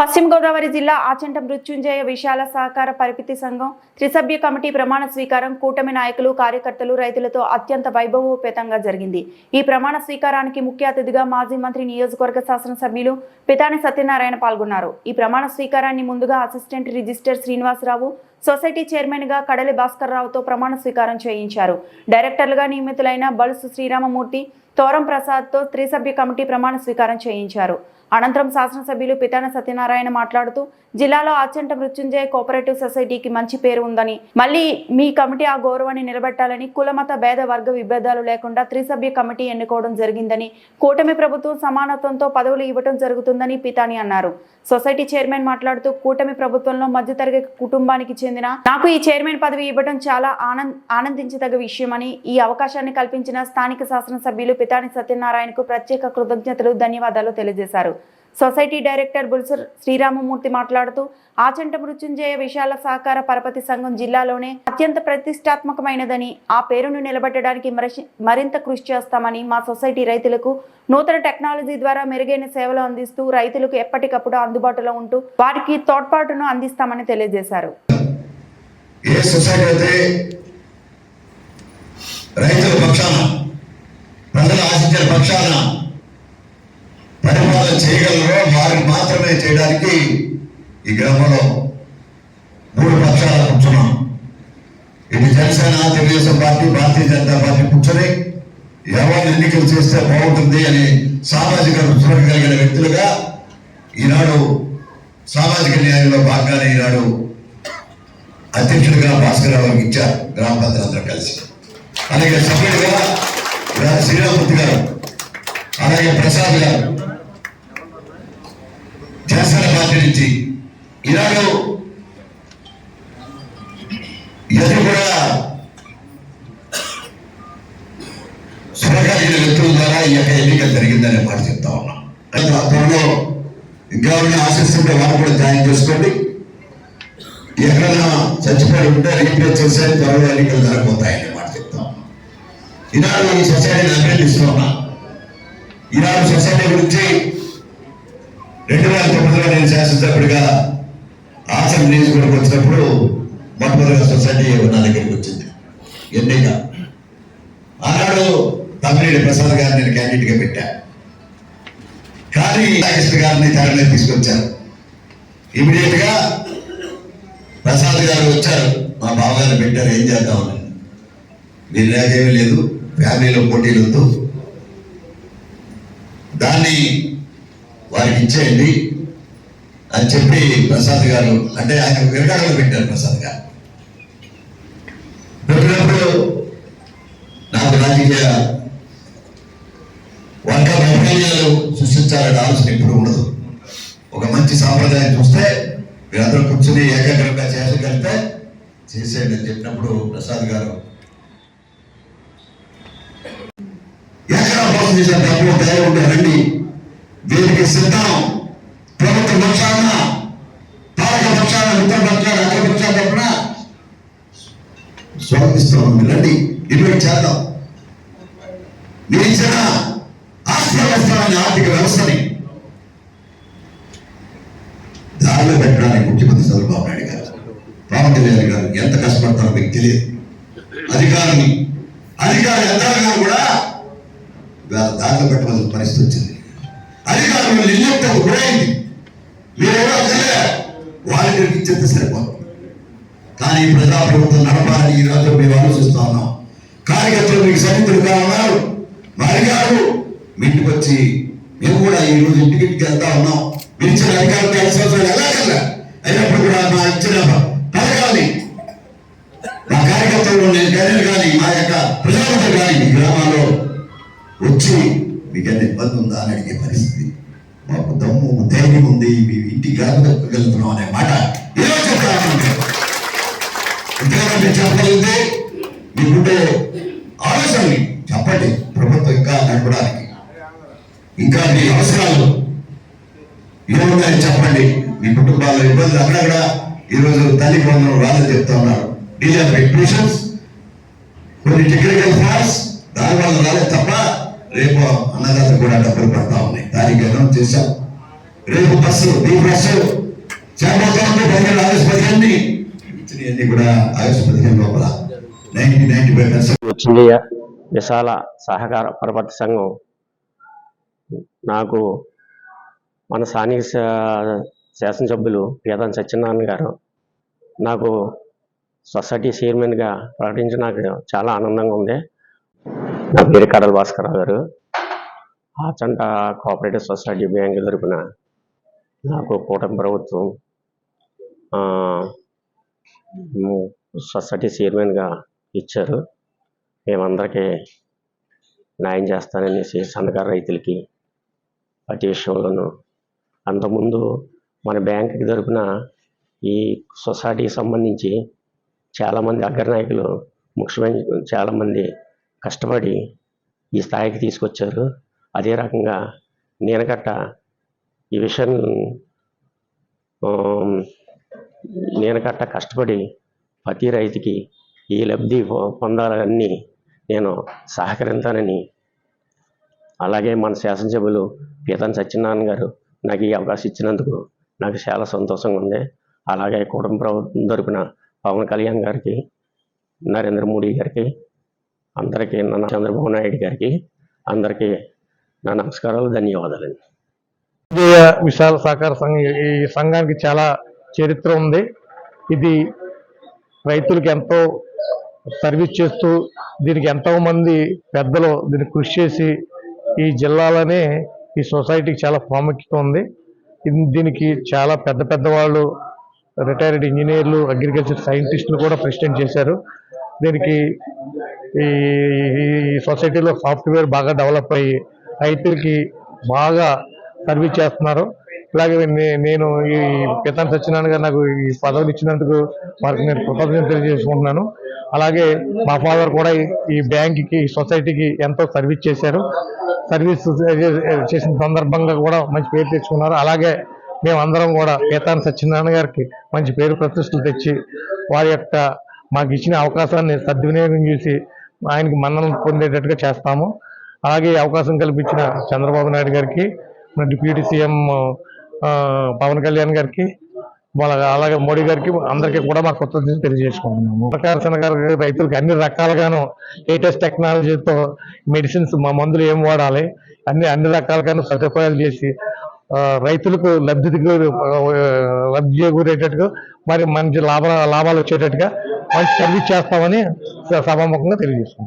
పశ్చిమ గోదావరి జిల్లా ఆచంట మృత్యుంజయ విశాల సహకార పరిపితి సంఘం త్రిసభ్య కమిటీ ప్రమాణ స్వీకారం కూటమి నాయకులు కార్యకర్తలు రైతులతో అత్యంత వైభవోపేతంగా జరిగింది. ఈ ప్రమాణ స్వీకారానికి ముఖ్య అతిథిగా మాజీ మంత్రి నియోజకవర్గ శాసనసభ్యులు పితాని సత్యనారాయణ పాల్గొన్నారు. ఈ ప్రమాణ స్వీకారాన్ని ముందుగా అసిస్టెంట్ రిజిస్టర్ శ్రీనివాసరావు సొసైటీ చైర్మన్గా కడలి భాస్కర్ రావుతో ప్రమాణ స్వీకారం చేయించారు. డైరెక్టర్లుగా నియమితులైన బలుసు శ్రీరామమూర్తి తోరం ప్రసాద్తో త్రిసభ్య కమిటీ ప్రమాణ స్వీకారం చేయించారు. అనంతరం శాసనసభ్యులు పితాన సత్యనారాయణ మాట్లాడుతూ జిల్లాలో అత్యంత మృత్యుంజయ కోఆపరేటివ్ సొసైటీకి మంచి పేరు ఉందని మళ్ళీ మీ కమిటీ ఆ గౌరవాన్ని నిలబెట్టాలని కులమత భేద వర్గ విభేదాలు లేకుండా త్రిసభ్య కమిటీ ఎన్నుకోవడం జరిగిందని కూటమి ప్రభుత్వం సమానత్వంతో పదవులు ఇవ్వడం జరుగుతుందని పితాని అన్నారు. సొసైటీ చైర్మన్ మాట్లాడుతూ కూటమి ప్రభుత్వంలో మధ్యతరగతి కుటుంబానికి చెందిన నాకు ఈ చైర్మన్ పదవి ఇవ్వడం చాలా ఆనంద్ ఆనందించదగ్గ విషయమని ఈ అవకాశాన్ని కల్పించిన స్థానిక శాసనసభ్యులు పితాని సత్యనారాయణకు ప్రత్యేక కృతజ్ఞతలు ధన్యవాదాలు తెలియజేశారు. సొసైటీ డైరెక్టర్ బుల్సర్ శ్రీరామమూర్తి మాట్లాడుతూ ఆచంట మృత్యుంజయ విశాల సహకార పరపతి సంఘం జిల్లాలోనే అత్యంత ప్రతిష్టాత్మకమైనదని ఆ పేరును నిలబెట్టడానికి మరింత కృషి చేస్తామని మా సొసైటీ రైతులకు నూతన టెక్నాలజీ ద్వారా మెరుగైన సేవలు అందిస్తూ రైతులకు ఎప్పటికప్పుడు అందుబాటులో ఉంటూ వారికి తోడ్పాటును అందిస్తామని తెలియజేశారు. ఏ సొసైటీ అయితే రైతుల పక్షాన ప్రజలు ఆశించిన పక్షాన పరిపాలన చేయగలరో వారికి మాత్రమే చేయడానికి ఈ గ్రామంలో మూడు పక్షాలు కూర్చున్నాం. ఇది జనసేన తెలుగుదేశం పార్టీ భారతీయ జనతా పార్టీ కూర్చొని ఎవరిని ఎన్నికలు చేస్తే బాగుంటుంది అని సామాజిక రుచులకు కలిగిన వ్యక్తులుగా ఈనాడు సామాజిక న్యాయంలో భాగంగానే ఈనాడు అధ్యక్షుడిగా భాస్కర్ రావుకి ఇచ్చారు గ్రామ పెద్దలందరూ కలిసి. అలాగే సభ్యుడిగా శ్రీరామూర్తి గారు అలాగే ప్రసాద్ గారు జనసేన పార్టీ నుంచి ఈనాడు ఇది కూడా సురకాయ వ్యక్తుల ద్వారా ఈ యొక్క ఎన్నిక జరిగిందనే మాట చెప్తా ఉన్నాం. అయితే ఆ ఇంకా ఉన్న ఆశిస్తుంటే వాళ్ళు కూడా జాయిన్ చేసుకోండి. ఎక్కడైనా చచ్చిపోయి ఉంటే రీప్లేస్ చేసే త్వరలో ఎన్నికలు జరగబోతాయని మాట చెప్తాం ఈనాడు ఈ సొసైటీని అభినందిస్తూ ఉన్నా. ఈనాడు సొసైటీ గురించి మొట్టమొదటిగా నేను శాసనసభ్యుడిగా ఆసన నియోజకవర్గం వచ్చినప్పుడు మొట్టమొదటిగా సొసైటీ నా దగ్గరికి వచ్చింది. ఎన్నిక. ఆనాడు తమిళ ప్రసాద్ గారిని నేను క్యాండిడేట్గా పెట్టా. కానీ కృష్ణ గారిని తెర తీసుకొచ్చారు. ఇమీడియట్గా ప్రసాద్ గారు వచ్చారు. మా బావగారిని పెట్టారు ఏం చేద్దామని? మీరు లేదు ఫ్యామిలీలో పోటీలు వద్దు. దాన్ని వారికి ఇచ్చేయండి. అని చెప్పి ప్రసాద్ గారు అంటే ఆయన విరగాడలో పెట్టారు ప్రసాద్ గారు. పెట్టినప్పుడు నాకు రాజకీయ వర్గ వైఫల్యాలు సృష్టించాలనే ఆలోచన ఎప్పుడు ఉండదు. ఒక మంచి సాంప్రదాయం చూస్తే వీరందరూ కూర్చుని ఏకాగ్రంగా చేయగలిగితే చేసేయండి అని చెప్పినప్పుడు ప్రసాద్ గారు ఎక్కడ మోసం చేసిన డబ్బు దయ ఉంటే రండి దీనికి సిద్ధం ప్రభుత్వ పక్షాన పాలక పక్షాన ఉత్తర పక్షాన అగ్ర పక్షాన తరపున స్వాగతిస్తున్నాం రండి డిబేట్ చేద్దాం. మీరు ఇచ్చిన ఆస్తి వ్యవస్థని ఆర్థిక వ్యవస్థని దారిలో పెట్టడానికి ముఖ్యమంత్రి చంద్రబాబు నాయుడు గారు పవన్ కళ్యాణ్ గారు ఎంత కష్టపడతారో మీకు తెలియదు. అధికారిని అధికార యంత్రాంగం కూడా దారిలో పెట్టవలసిన పరిస్థితి వచ్చింది. అధికారులు నిర్లిప్తం గురైంది. మీరెవరో తెలియ వాళ్ళకి ఇచ్చేస్తే సరిపోతుంది కానీ ఈ ప్రజాప్రభుత్వం నడపాలని ఈ రోజు మేము ఆలోచిస్తా ఉన్నాం. కార్యకర్తలు మీకు సన్నిధులుగా ఉన్నారు మరి గారు మీ ఇంటికి వచ్చి మేము కూడా ఈ రోజు ఇంటికి ఇంటికి వెళ్తా ఉన్నాం. మీరు ఇచ్చిన అధికారులు కలిసి సంవత్సరాలు ఎలాగల్లా అయినప్పుడు కూడా మా ఇచ్చిన పథకాల్ని మా కార్యకర్తలు నేను కానీ కానీ మా యొక్క ప్రజాపతి కానీ మీ గ్రామాల్లో వచ్చి మీకు ఎంత ఇబ్బంది ఉందా అని అడిగే పరిస్థితి. మాకు దమ్ము ధైర్యం ఉంది మీ ఇంటికి గెలుపుగలుగుతున్నాం అనే మాట ఈరోజు చెప్తా ఉన్నాను ఇంతగా మీరు మీకుంటే ఆలోచనని చెప్పండి ప్రభుత్వం ఇంకా నడపడానికి. ఇంకా మీ అవసరాలు ఏమున్నాయని చెప్పండి. మీ కుటుంబాల్లో ఇబ్బందులు అక్కడక్కడ ఈరోజు తల్లి బంధువులు రాదని చెప్తా ఉన్నారు. డీల్ ఎగ్జిబిషన్స్ కొన్ని టెక్నికల్ ఫాల్స్ దాని వల్ల రాలేదు తప్ప రేపు అన్నదాత కూడా డబ్బులు పడతా ఉన్నాయి దానికి అనౌన్స్ చేశాం. రేపు బస్సు బీ బస్సు. చేపడుతోంది పదిహేను ఆగస్టు పదిహేను ఇచ్చినవన్నీ కూడా లోపల. నైన్టీ నైన్టీ ఫైవ్ పర్సెంట్ వచ్చింది విశాల సహకార పరపతి సంఘం నాకు మన స్థానిక శా- శాసనసభ్యులు పీతం సత్యనారాయణ గారు నాకు సొసైటీ చైర్మన్గా ప్రకటించి నాకు చాలా ఆనందంగా ఉంది. నా పేరు కడల భాస్కరరావు గారు. ఆచంట కోఆపరేటివ్ సొసైటీ బ్యాంక్ తరపున నాకు కూటమి ప్రభుత్వం సొసైటీ చైర్మన్గా ఇచ్చారు. మేమందరికీ న్యాయం చేస్తాననేసి సన్నకారు రైతులకి ప్రతి విషయంలోనూ అంతకుముందు మన బ్యాంకుకి తరపున ఈ సొసైటీకి సంబంధించి చాలామంది అగ్రనాయకులు ముఖ్యమైన చాలామంది కష్టపడి ఈ స్థాయికి తీసుకొచ్చారు. అదే రకంగా నేను గట్ట ఈ విషయం నేను గట్ట కష్టపడి ప్రతి రైతుకి ఈ లబ్ధి పొందాలని నేను సహకరించానని అలాగే మన శాసనసభ్యులు పీతన్ సత్యనారాయణ గారు నాకు ఈ అవకాశం ఇచ్చినందుకు నాకు చాలా సంతోషంగా ఉంది. అలాగే కుటుంబ ప్రభుత్వం తరపున పవన్ కళ్యాణ్ గారికి నరేంద్ర మోడీ గారికి అందరికీ నా చంద్రబాబు నాయుడు గారికి అందరికీ నా నమస్కారాలు ధన్యవాదాలండి. విశాల సహకార సంఘం ఈ సంఘానికి చాలా చరిత్ర ఉంది. ఇది రైతులకు ఎంతో సర్వీస్ చేస్తూ దీనికి ఎంతో మంది పెద్దలు దీనికి కృషి చేసి ఈ జిల్లాలోనే ఈ సొసైటీకి చాలా ప్రాముఖ్యత ఉంది. దీనికి చాలా పెద్ద పెద్ద వాళ్ళు రిటైర్డ్ ఇంజనీర్లు అగ్రికల్చర్ సైంటిస్టులు కూడా ప్రెసిడెంట్ చేశారు. దీనికి ఈ సొసైటీలో సాఫ్ట్వేర్ బాగా డెవలప్ అయ్యి రైతులకి బాగా సర్వీస్ చేస్తున్నారు. ఇలాగే నే- నేను ఈ పితాన్ సత్యనారాయణ గారు నాకు ఈ పదవులు ఇచ్చినందుకు వారికి నేను కృతజ్ఞతలు తెలియజేసుకుంటున్నాను. అలాగే మా ఫాదర్ కూడా ఈ- బ్యాంక్కి ఈ సొసైటీకి ఎంతో సర్వీస్ చేశారు. సర్వీస్ చేసిన సందర్భంగా కూడా మంచి పేరు తెచ్చుకున్నారు. అలాగే మేమందరం కూడా పీతాన్ సత్యనారాయణ గారికి మంచి పేరు ప్రతిష్టలు తెచ్చి వారి యొక్క మాకు ఇచ్చిన అవకాశాన్ని సద్వినియోగం చేసి ఆయనకి మన్ననలు పొందేటట్టుగా చేస్తాము. అలాగే అవకాశం కల్పించిన చంద్రబాబు నాయుడు గారికి మన డిప్యూటీ సీఎం పవన్ కళ్యాణ్ గారికి అలాగే మోడీ గారికి అందరికీ కూడా మా కృతజ్ఞతలు తెలియజేసుకుంటున్నాము. ప్రకాశన శనగారు రైతులకు అన్ని రకాలుగాను లేటెస్ట్ టెక్నాలజీతో మెడిసిన్స్ మా మందులు ఏం వాడాలి అన్ని అన్ని రకాలుగాను సదుపాయాలు చేసి రైతులకు లబ్ధి లబ్ధి చేకూరేటట్టుగా మరి మంచి లాభ లాభాలు వచ్చేటట్టుగా మంచి సర్వీస్ చేస్తామని సభాముఖంగా తెలియజేస్తున్నాం